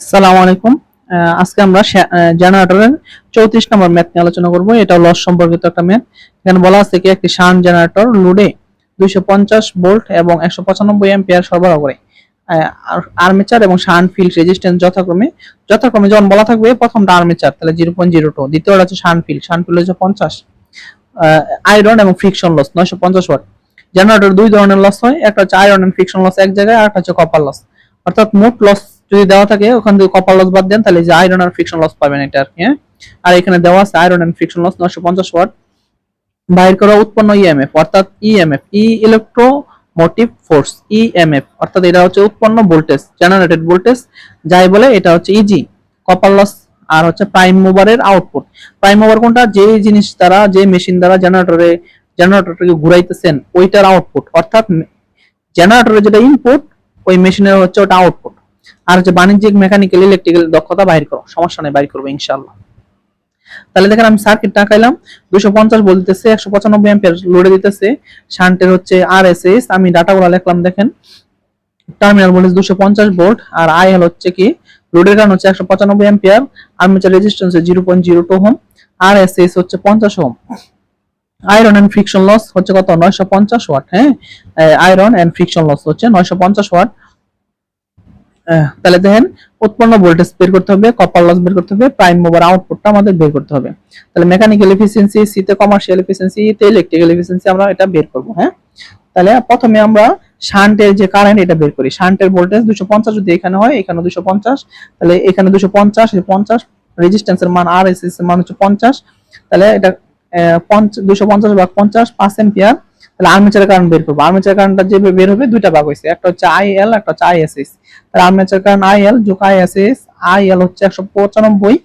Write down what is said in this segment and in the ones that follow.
আসসালামু আলাইকুম। আজকে আমরা জেনারেটরের চৌত্রিশ নম্বর ম্যাথ নিয়ে আলোচনা করব। এটা লস সম্পর্কিত একটা ম্যাথ। এখানে বলা আছে কি, একটি শান জেনারেটর লোডে দুইশো ভোল্ট এবং একশো পঁচানব্বই এম্পিয়ার সরবরাহ করে। আর্মেচার এবং শান ফিল্ড রেজিস্ট্যান্স যথাক্রমে যথাক্রমে যখন বলা থাকবে, প্রথমটা আর্মেচার তাহলে জিরো পয়েন্ট জিরো টু দ্বিতীয়টা হচ্ছে শান ফিল্ড শান ফিল্ড হচ্ছে পঞ্চাশ। আয়রন এবং ফ্রিকশন লস নয়শো পঞ্চাশ ওয়াট জেনারেটর দুই ধরনের লস হয়, একটা হচ্ছে আয়রন এন্ড ফ্রিকশন লস এক জায়গায়, আর একটা হচ্ছে কপার লস অর্থাৎ মোট লস যদি দেওয়া থাকে, ওখান থেকে কপার লস বাদ দেন, তাহলে যে আয়রন আর ফ্রিকশন লস পাবেন এটা আর কি হ্যাঁ? আর এখানে দেওয়া আছে আয়রন এন্ড ফ্রিকশন লস নয়শো পঞ্চাশ ওয়াট বাইর করা উৎপন্ন ইএমএফ অর্থাৎ EMF E electro motive force EMF অর্থাৎ এটা হচ্ছে উৎপন্ন ভোল্টেজ জেনারেটেড ভোল্টেজ যাই বলে এটা হচ্ছে ইজি কপার লস আর হচ্ছে প্রাইম মুভারের আউটপুট প্রাইম মুভার কোনটা? যে জিনিস দ্বারা যে মেশিন দ্বারা জেনারেটরে জেনারেটরকে ঘুরাইতেছেন, ওইটার আউটপুট অর্থাৎ জেনারেটরের যেটা ইনপুট ওই মেশিনের হচ্ছে ওটা আউটপুট আর হচ্ছে বাণিজ্যিক মেকানিক্যাল ইলেকট্রিক্যাল দক্ষতা বাইর করো, সমস্যা নেই বাইর করব, ইনশাআল্লাহ। তাহলে দেখেন আমি সার্কিট টাকাইলাম, দুশো পঞ্চাশ বলতেছে, একশো পঁচানব্বই অ্যাম্পিয়ার লোডে দিতেছে শান্টের হচ্ছে আর এস এস আমি ডাটাগুলো লিখলাম দেখেন টার্মিনাল ভোল্টেজ দুশো পঞ্চাশ ভোল্ট আর আইএল হচ্ছে কি লোডের কারণ হচ্ছে একশো পঁচানব্বই ampere armature resistance zero point zero two ohm R S S হচ্ছে পঞ্চাশ ohm iron and friction loss হচ্ছে কত? নয়শো পঞ্চাশ ওয়াট হ্যাঁ? আয়রন এন্ড ফ্রিকশন লস হচ্ছে নয়শো পঞ্চাশ ওয়াট তাহলে দেখেন, উৎপন্ন ভোল্টেজ বের করতে হবে কপার লস বের করতে হবে প্রাইম মুভার আউটপুটটা আমাদের বের করতে হবে। তাহলে মেকানিক্যাল এফিসিয়েন্সি সি তে কমার্শিয়াল এফিসিয়েন্সি তে ইলেকট্রিক্যাল এফিসিয়েন্সি আমরা এটা বের করব হ্যাঁ? তাহলে প্রথমে আমরা শান্টের যে কারেন্ট এটা বের করি। শান্টের ভোল্টেজ 250 যদি এখানে হয়, এখানে 250 তাহলে এখানে 250 এই 50 রেজিস্ট্যান্সের মান আর এস এস এর মান হচ্ছে 50 তাহলে এটা দুশো পঞ্চাশ ভাগ পঞ্চাশ, পাঁচ এম্পিয়ার তাহলে আর্মেচার কারেন্ট বের করব। আর্মেচার কারেন্টটা যে বের হবে, দুইটা ভাগ হয়েছে। একটা হচ্ছে আই এল একটা হচ্ছে আইএসএস তাহলে আর্মেচার কারেন্ট আইএল যোগ আইএসএস আইএল হচ্ছে একশো পঁচানব্বই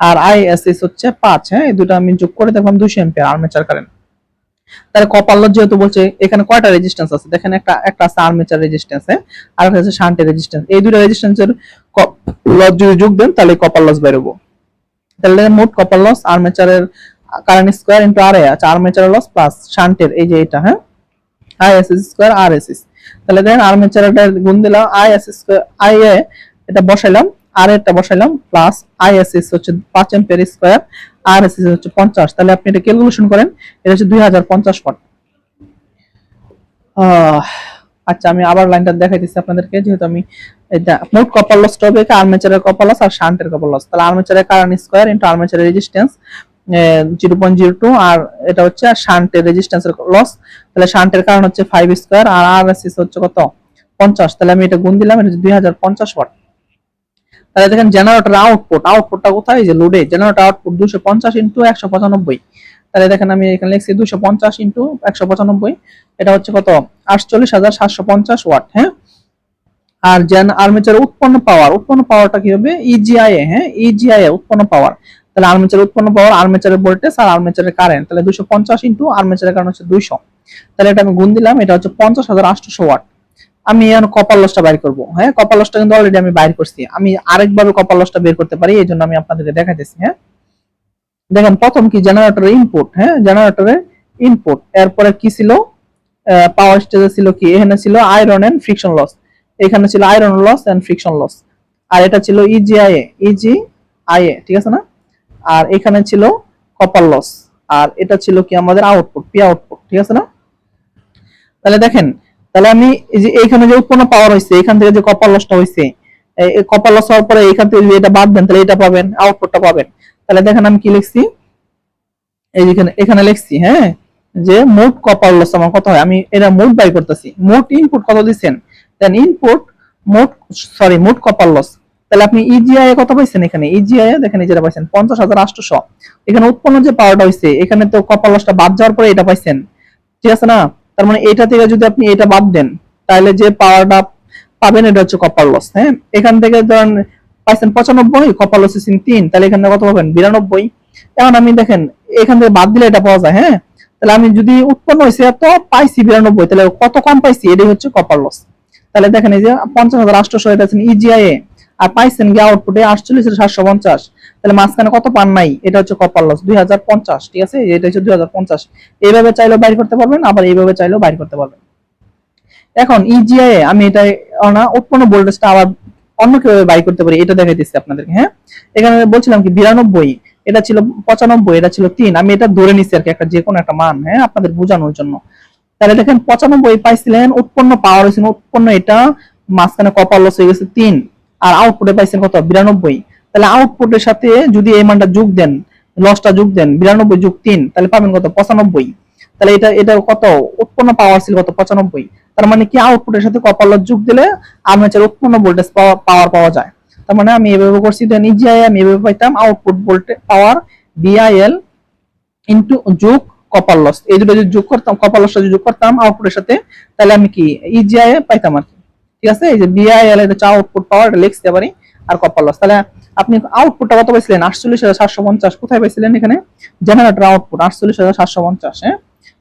আর আইএসএস হচ্ছে পাঁচ। হ্যাঁ এই দুটো আমি যোগ করে দেখলাম দুশো এম্পিয়ার আর্মেচার কারেন্ট তাহলে কপার লস যেহেতু বলছে, এখানে কয়টা রেজিস্ট্যান্স আছে? দেখেন একটা একটা আছে আর্মেচার রেজিস্ট্যান্স আর একটা আছে শান্টের রেজিস্ট্যান্স এই দুটো রেজিস্ট্যান্সের লস যদি যোগ দেন, তাহলে কপার লস বেরোবো। তাহলে মোট কপার লস আর্মেচারের কারেন্ট স্কোয়ার ইন্টু আর আছে আর্মেচারের লস প্লাস শান্টের এই যে এটা হ্যাঁ এস এস তাহলে আর্মেচারটা গুণ দিলাম আইএস স্কোয়ার আই এ এটা বসাইলাম আর এটা বসাইলাম প্লাস আইএসএস হচ্ছে পাঁচ স্কোয়ার আর এস এস হচ্ছে পঞ্চাশ। তাহলে আপনি এটা ক্যালকুলেশন করেন, এটা হচ্ছে দুই হাজার পঞ্চাশ আচ্ছা আমি আবার লাইনটা দেখাইতেছি আপনাদেরকে, যেহেতু আমি এটা মোট কপার লসটা হবে আর্মেচারের কপার লস আর শান্টের কপার লস তাহলে আর্মেচারের current square into আর্মেচারের resistance zero point zero two আর এটা হচ্ছে শান্টের রেজিস্ট্যান্সের লস তাহলে শান্টের কারণ হচ্ছে ফাইভ স্কোয়ার আর আর এস হচ্ছে কত? পঞ্চাশ। তাহলে আমি এটা গুণ দিলাম, এটা দুই হাজার পঞ্চাশ ওয়াট তাহলে দেখেন জেনারেটর আউটপুট আউটপুটটা কোথায়? যে লোডে জেনারেটর আউটপুট দুশো পঞ্চাশ ইন্টু একশো পঁচানব্বই। তাহলে দেখেন আমি এখানে লিখছি দুশো পঞ্চাশ ইন্টু একশো পঁচানব্বই। এটা হচ্ছে কত? আটচল্লিশ হাজার সাতশো পঞ্চাশ ওয়াট হ্যাঁ? আর জেন আর্মেচার উৎপন্ন পাওয়ার উৎপন্ন পাওয়ারটা কি হবে? ইজিআই হ্যাঁ? ইজিআই উৎপন্ন পাওয়ার তাহলে আর্মেচার উৎপন্ন পাওয়ার আর্মেচারের ভোল্টেজ আর আর্মেচারের কারেন্ট তাহলে দুশো পঞ্চাশ ইন্টু আর্মেচারের কারণ হচ্ছে দুইশো। তাহলে এটা আমি গুণ দিলাম, এটা হচ্ছে পঞ্চাশ হাজার আটশোশো ওয়াট আমি এখন কপার লসটা বাইর করব। হ্যাঁ কপার লসটা কিন্তু অলরেডি আমি বাইর করছি। আমি আরেকভাবে কপার লসটা বের করতে পারি এই জন্য আমি আপনাদেরকে দেখাইতেছি হ্যাঁ। দেখেন, প্রথম কি? জেনারেটরের ইনপুট হ্যাঁ জেনারেটরের ইনপুট এরপরে কি ছিল? পাওয়ার স্টেজে ছিল কি? এখানে ছিল আয়রন এন্ড ফ্রিকশন লস এখানে ছিল iron loss and friction loss আর এটা ছিল ইজিআইএ ইজি আইএ ঠিক আছে না? আর এখানে ছিল কপার লস আর এটা ছিল কি আমাদের আউটপুট পি আউটপুট ঠিক আছে না? তাহলে দেখেন, তাহলে আমি এই যে এইখানে যে উৎপন্ন পাওয়ার হয়েছে এখান থেকে যে কপার লসটা হয়েছে কপার লস হওয়ার পরে এখান থেকে যদি এটা বাদ দেন, তাহলে এটা পাবেন আউটপুটটা পাবেন। তাহলে দেখেন আমি কি লিখছি? এই যেখানে এখানে লিখছি হ্যাঁ যে মোট কপার লস আমার কত হয়? আমি এটা মোট বাই করতেছি। মোট ইনপুট কত দিচ্ছেন? দেন ইনপুট মোট সরি মোট কপার লস তাহলে আপনি ইজিআই কত পাইছেন এখানে ইজিআই দেখেন এই যেটা পাইছেন, পঞ্চাশ হাজার আটশোশো এখানে উৎপন্ন যে পাওয়ারটা হয়েছে এখানে তো কপার লসটা বাদ যাওয়ার পরে এটা পাইছেন। ঠিক আছে না? তার মানে এটা থেকে যদি আপনি এটা বাদ দেন, তাহলে যে পাওয়ারটা পাবেন এটা হচ্ছে কপার লস হ্যাঁ? এখান থেকে ধরেন পাইছেন পঁচানব্বই কপার লস তিন, তাহলে এখানে কত পাবেন? বিরানব্বই। এখন আমি দেখেন, এখান থেকে বাদ দিলে এটা পাওয়া যায় হ্যাঁ? তাহলে আমি যদি উৎপন্ন হয়েছে এত, পাইছি বিরানব্বই, তাহলে কত কম পাইছি? এটাই হচ্ছে কপার লস তাহলে দেখেন এই যে পঞ্চাশ হাজার আটশোশো এটা আছেন ইজিআইএ আর পাইছেন গিয়ে আউটপুটে আটচল্লিশ সাতশো পঞ্চাশ। তাহলে মাঝখানে কত পান নাই? এটা হচ্ছে কপার লস দুই হাজার পঞ্চাশ, ঠিক আছে? এটা হচ্ছে দুই হাজার পঞ্চাশ। এইভাবে চাইলেও বাইর করতে পারবেন, আবার এইভাবে চাইলেও বাইর করতে পারবেন। এখন ইজিআইএ আমি এটা না, উৎপন্ন ভোল্টেজটা আবার অন্য কীভাবে বাই করতে পারি, এটা দেখাই দিচ্ছি আপনাদেরকে হ্যাঁ? এখানে বলছিলাম কি, বিরানব্বই, এটা ছিল পঁচানব্বই, এটা ছিল তিন। আমি এটা ধরে নিচ্ছি আর কি, একটা যে কোনো একটা মান হ্যাঁ আপনাদের বোঝানোর জন্য। তাহলে দেখেন, পঁচানব্বই পাইছিলেন, উৎপন্ন পাওয়ার হয়েছিল, উৎপন্ন এটা, মাঝখানে কপাল লস হয়ে গেছে তিন। আর আউটপুটে পাইছেন কত? বিরানব্বই। তাহলে আউটপুটের সাথে যদি এই মানটা যোগ দেন লসটা যোগ দেন, বিরানব্বই যোগ তিন, তাহলে পাবেন কত? পঁচানব্বই। তাহলে এটা এটা কত? উৎপন্ন পাওয়ার ছিল কত? পঁচানব্বই। তার মানে কি আউটপুটের সাথে কপার লস যোগ দিলে আর্মেচার উৎপন্ন ভোল্টেজ পাওয়ার পাওয়া যায়। তার মানে আমি এভাবে করছি দেন ইজিআই আমি এভাবে পাইতাম output voltage power BIL into যোগ কপাল লস এই দুটো যদি যোগ করতাম কপার লসটা যদি যোগ করতাম আউটপুটের সাথে, তাহলে আমি কি ইজিআই পাইতাম আর কি? ঠিক আছে? এই যে বিআইএল এটা হচ্ছে আউটপুট পাওয়ার এটা লিখতে পারি আর কপার লস তাহলে আপনি আউটপুটটা কত পাইছিলেন? আটচল্লিশ হাজার সাতশো পঞ্চাশ। কোথায় পাইছিলেন এখানে? জেনারেটর আউটপুট আটচল্লিশ হাজার সাতশো পঞ্চাশ হ্যাঁ?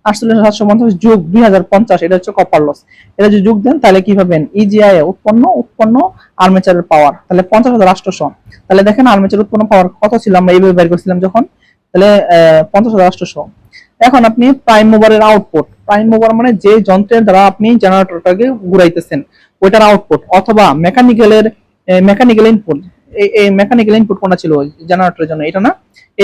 আটচল্লিশ সাতশো পঞ্চাশ যোগ দুই হাজার পঞ্চাশ, এটা হচ্ছে কপার লস এটা যদি যোগ দেন, তাহলে কি পাবেন? ইজিআই উৎপন্ন উৎপন্ন আর্মেচারের পাওয়ার তাহলে পঞ্চাশ হাজার আটশোশো তাহলে দেখেন আর্মেচার উৎপন্ন পাওয়ার কত ছিল? আমরা এইভাবে বের করছিলাম যখন। তাহলে পঞ্চাশ হাজার আটশোশো এখন আপনি প্রাইম মুভারের আউটপুট প্রাইম মুভার মানে যে যন্ত্রের দ্বারা আপনি জেনারেটরটাকে ঘুরাইতেছেন, ওইটার আউটপুট অথবা মেকানিক্যালের মেকানিক্যাল ইনপুট এই মেকানিক্যাল ইনপুট কোনটা ছিল জেনারেটরের জন্য? এটা না?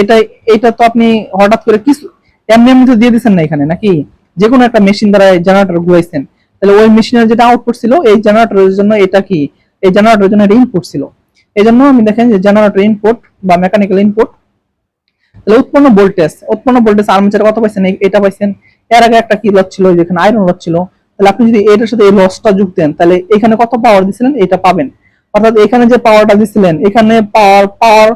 এটা এটা তো আপনি হঠাৎ করে কিছু, এমনি এমনি তো দিয়ে দিচ্ছেন না এখানে, নাকি? যে কোনো একটা মেশিন দ্বারা জেনারেটর ঘুরাইছেন। তাহলে ওই মেশিনের যেটা আউটপুট ছিল, এই জেনারেটরের জন্য এটা কি? এই জেনারেটরের জন্য এটা ইনপুট ছিল। এই জন্য আমি দেখেন যে জেনারেটর ইনপুট বা মেকানিক্যাল ইনপুট তাহলে উৎপন্ন ভোল্টেজ উৎপন্ন ভোল্টেজ আর্মেচার কত পাইছেন? এটা পাইছেন। এর আগে একটা কি লস ছিল? যেখানে আয়রন লস ছিল। তাহলে আপনি যদি এটার সাথে এই লসটা যোগ দেন, তাহলে এখানে কত পাওয়ার দিছিলেন? এটা পাবেন। অর্থাৎ এখানে যে পাওয়ারটা দিছিলেন, এখানে পাওয়ার পাওয়ার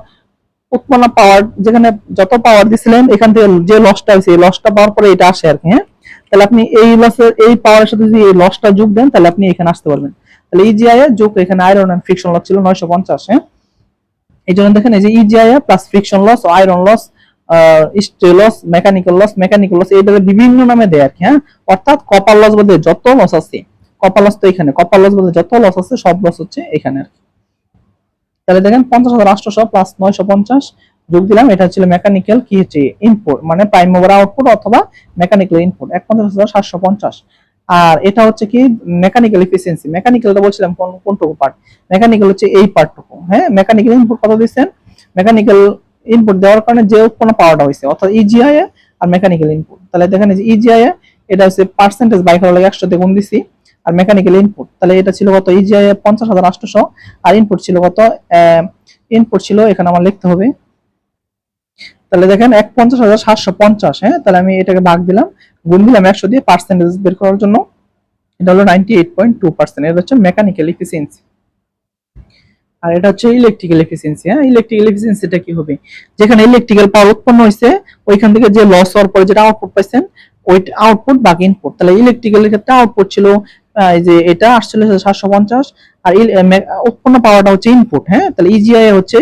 উৎপন্ন পাওয়ার যেখানে যত পাওয়ার দিছিলেন, এখান থেকে যে লসটা হয়েছে, এই লসটা পাওয়ার পরে এটা আসে আর কি হ্যাঁ? তাহলে আপনি এই লসের এই পাওয়ারের সাথে যদি এই লসটা যোগ দেন, তাহলে আপনি এখানে আসতে পারবেন। তাহলে ইজিআই এর যোগ এখানে আয়রন এন্ড ফ্রিকশন লস ছিল নয়শো পঞ্চাশ হ্যাঁ? এই জন্য দেখেন এই যে EGI plus friction loss iron loss stray loss mechanical loss mechanical loss এইটা বিভিন্ন নামে দেয় আর কি হ্যাঁ? অর্থাৎ কপার লস বলতে যত লস আছে কপার লস তো এখানে কপার লস বলতে যত লস আছে, সব লস হচ্ছে এখানে আর কি। তাহলে দেখেন পঞ্চাশ হাজার আটশোশো প্লাস নয়শো পঞ্চাশ যোগ দিলাম, এটা ছিল মেকানিক্যাল কি হচ্ছে ইনপুট মানে প্রাইম মুভার আউটপুট অথবা মেকানিক্যাল ইনপুট এক পঞ্চাশ হাজার সাতশো পঞ্চাশ। আর এটা হচ্ছে কি মেকানিক্যাল এফিসিয়েন্সি মেকানিক্যালটা বলছিলাম কোন, কোনটুকু পার্ট মেকানিক্যাল হচ্ছে এই পার্টটুকু হ্যাঁ? মেকানিক্যাল ইনপুট কত দিচ্ছেন? মেকানিক্যাল ইনপুট দেওয়ার কারণে যে উৎপন্ন পাওয়ারটা হয়েছে অর্থাৎ ইজিআই আর মেকানিক্যাল ইনপুট তাহলে দেখেন যে ইজিআই এটা হচ্ছে পার্সেন্টেজ বাই করার লাগে একশো গুণ দিছি, আর মেকানিক্যাল ইনপুট তাহলে এটা ছিল কত? ইজিআই পঞ্চাশ হাজার আটশোশো আর ইনপুট ছিল কত? ইনপুট ছিল, এখানে আমার লিখতে হবে, তাহলে দেখেন এক পঞ্চাশ হাজার সাতশো পঞ্চাশ হ্যাঁ? তাহলে আমি এটাকে ভাগ দিলাম, গুণ দিলাম একশো দিয়ে পার্সেন্টেজ বের করার জন্য, এটা হলো ninety eight point two percent এটা হচ্ছে মেকানিক্যাল এফিসিয়েন্সি আর এটা হচ্ছে ইলেকট্রিক্যাল এফিসিয়েন্সি হ্যাঁ? ইলেকট্রিক্যাল এফিসিয়েন্সিটা কি হবে? যেখানে ইলেকট্রিক্যাল পাওয়ার উৎপন্ন হয়েছে ওইখান থেকে যে লস হওয়ার পরে যেটা আউটপুট পাইছেন ওই আউটপুট বাকি ইনপুট তাহলে ইলেকট্রিক্যালের ক্ষেত্রে আউটপুট ছিল এই যে এটা হাজার সাতশো পঞ্চাশ, আর উৎপন্ন পাওয়ারটা হচ্ছে ইনপুট হ্যাঁ? তাহলে ইজিআই হচ্ছে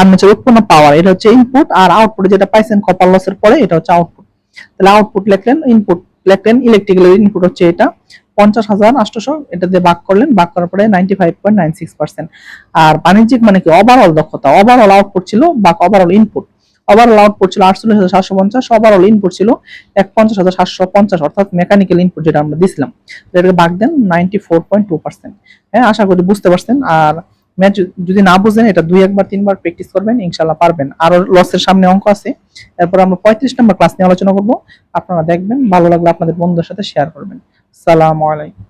আর্মেচার উৎপন্ন পাওয়ার এটা হচ্ছে ইনপুট আর আউটপুট যেটা পাইছেন কপার লসের পরে, এটা হচ্ছে আউটপুট তাহলে আউটপুট লিখলেন ইনপুট লিখলেন ইলেকট্রিক্যাল ইনপুট হচ্ছে এটা। পঞ্চাশ হাজার আটশোশো এটা দিয়ে ভাগ করলেন, ভাগ করার পরে ninety five point nine six percent আর বাণিজ্যিক মানে কি? ওভারঅল দক্ষতা ওভারঅল আউটপুট ছিল, বা ওভারঅল ইনপুট ওভারঅল আউটপুট ছিল আটচল্লিশ হাজার সাতশো পঞ্চাশ ওভারঅল ইনপুট ছিল এক পঞ্চাশ হাজার সাতশো পঞ্চাশ, অর্থাৎ মেকানিক্যাল ইনপুট যেটা আমরা দিছিলাম। এটাকে ভাগ দেন ninety four point two percent হ্যাঁ আশা করি বুঝতে পারছেন। আর ম্যাচ যদি না বুঝেন, এটা দুই, একবার, তিনবার প্র্যাকটিস করবেন ইনশাল্লাহ পারবেন। আরও লসের সামনে অঙ্ক আছে। এরপর আমরা পঁয়ত্রিশ নম্বর ক্লাস নিয়ে আলোচনা করব। আপনারা দেখবেন, ভালো লাগলে আপনাদের বন্ধুদের সাথে শেয়ার করবেন। সালাম আলাইকুম।